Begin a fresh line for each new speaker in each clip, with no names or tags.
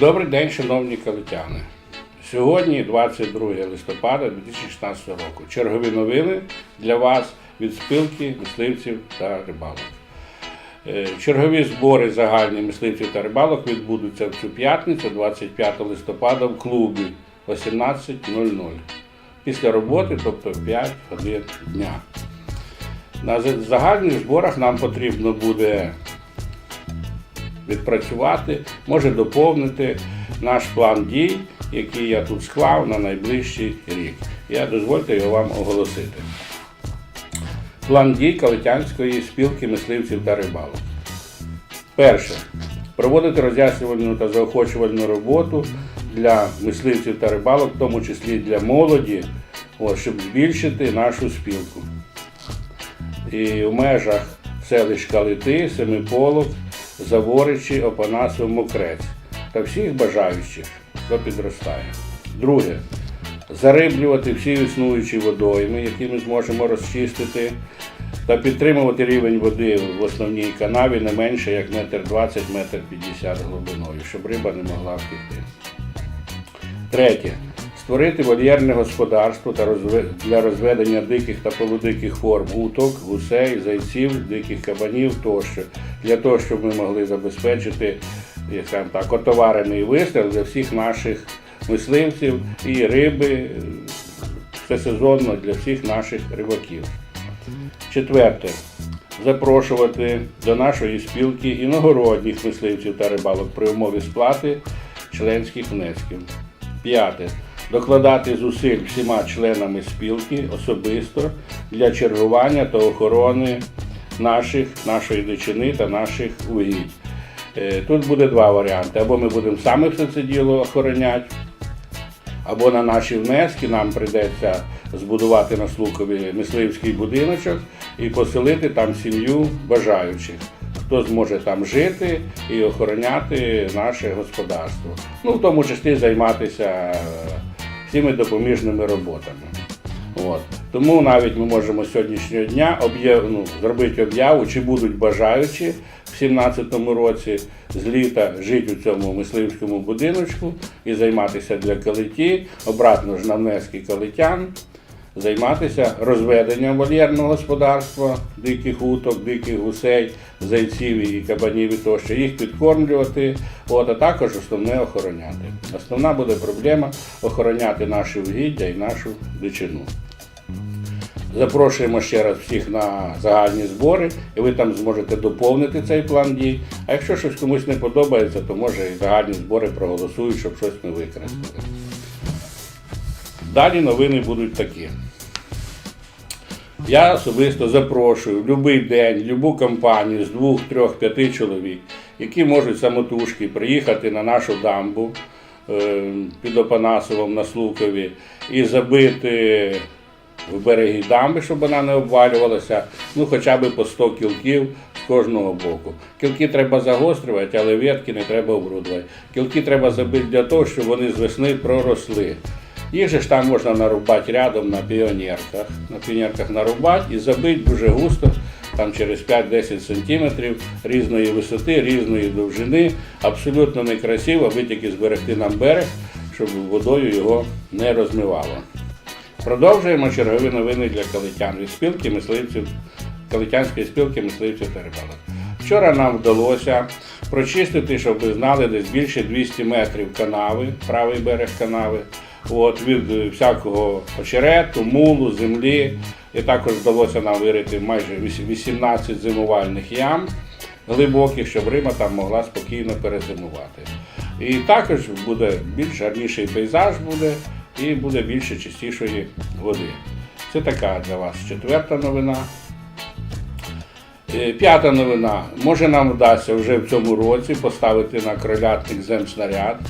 Добрий день, шановні калитяни. Сьогодні 22 листопада 2016 року. Чергові новини для вас від спілки мисливців та рибалок. Е, Чергові збори загальні мисливців та рибалок відбудуться в цю п'ятницю, 25 листопада, в клубі 18.00. Після роботи, тобто 5 годин дня. На загальних зборах нам потрібно буде відпрацювати, може доповнити наш план дій, який я тут склав на найближчий рік. Я дозвольте його вам оголосити. План дій Калитянської спілки мисливців та рибалок. Перше. Проводити роз'яснювальну та заохочувальну роботу для мисливців та рибалок, в тому числі для молоді, щоб збільшити нашу спілку. І в межах селищ Калити, Семиполок, Заворичі, Опанасов, Мокрець та всіх бажаючих, хто підростає. Друге. Зариблювати всі існуючі водойми, які ми зможемо розчистити, та підтримувати рівень води в основній канаві не менше як метр 20, метр 50 глибиною, щоб риба не могла втекти. Третє. Створити вольєрне господарство для розведення диких та полудиких форм уток, гусей, зайців, диких кабанів тощо, для того, щоб ми могли забезпечити як скажемо так, отоварений вистріл для всіх наших мисливців і риби всесезонно для всіх наших рибаків. Четверте. Запрошувати до нашої спілки іногородніх мисливців та рибалок при умові сплати членських внесків. П'яте. Докладати зусиль всіма членами спілки особисто для чергування та охорони наших, нашої дичини та наших угідь. Е, Тут буде два варіанти. Або ми будемо саме все це діло охороняти, або на наші внески нам прийдеться збудувати на Слукові мисливський будиночок і поселити там сім'ю бажаючих, хто зможе там жити і охороняти наше господарство. Ну, в тому числі займатися е, всіми допоміжними роботами. От. Тому навіть ми можемо сьогоднішнього дня ну, зробити об'яву, чи будуть бажаючі в 2017 році з літа жити у цьому мисливському будиночку і займатися для калиті, обратно ж на внески калитян, займатися розведенням вольєрного господарства, диких уток, диких гусей, зайців і кабанів і тощо, їх підкормлювати, от, а також основне охороняти. Основна буде проблема охороняти наші угіддя і нашу дичину. Запрошуємо ще раз всіх на загальні збори, і ви там зможете доповнити цей план дій. А якщо щось комусь не подобається, то може і загальні збори проголосують, щоб щось ми використали. Далі новини будуть такі. Я особисто запрошую в будь-який день, будь-яку компанію з двох, трьох, п'яти чоловік, які можуть самотужки приїхати на нашу дамбу е, під Опанасовом на Слукові і забити в берегі дамби, щоб вона не обвалювалася, ну хоча б по 100 кілків з кожного боку. Кілки треба загострювати, але ветки не треба обрудувати. Кілки треба забити для того, щоб вони з весни проросли. Їх же ж там можна нарубати рядом на піонерках. На піонерках нарубати і забити дуже густо, там через 5-10 сантиметрів різної висоти, різної довжини. Абсолютно некрасиво, аби тільки зберегти нам берег, щоб водою його не розмивало. Продовжуємо чергові новини для калитян від спілки мисливців, Калитянської спілки мисливців та рибалок. Вчора нам вдалося прочистити, щоб ви знали, десь більше 200 метрів канави, правий берег канави, от, від всякого очерету, мулу, землі. І також вдалося нам вирити майже 18 зимувальних ям глибоких, щоб риба там могла спокійно перезимувати. І також буде більш гарніший пейзаж буде і буде більше чистішої води. Це така для вас четверта новина. Е, П'ята новина. Може нам вдасться вже в цьому році поставити на кролятник земснаряд.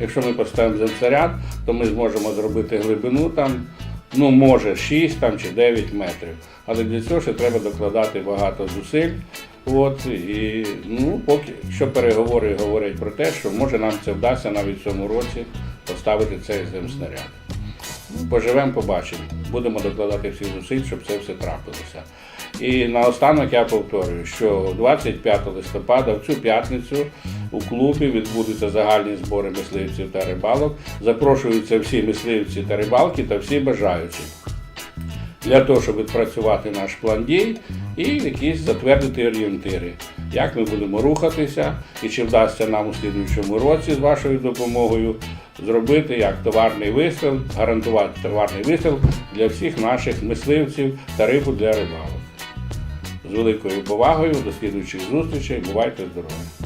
Якщо ми поставимо земснаряд, то ми зможемо зробити глибину там, ну може 6 там, чи 9 метрів. Але для цього ще треба докладати багато зусиль. От, і, ну, поки що переговори говорять про те, що може нам це вдасться навіть в цьому році поставити цей земснаряд. Поживемо, побачимо. Будемо докладати всі зусиль, щоб це все трапилося. І наостанок я повторюю, що 25 листопада, в цю п'ятницю, у клубі відбудуться загальні збори мисливців та рибалок. Запрошуються всі мисливці та рибалки та всі бажаючі для того, щоб відпрацювати наш план дій і якісь затвердити орієнтири, як ми будемо рухатися і чи вдасться нам у слідуючому році з вашою допомогою зробити як товарний вистріл, гарантувати товарний вистріл для всіх наших мисливців та рибу для рибалок. З великою повагою до слідуючих зустрічей. Бувайте здорові!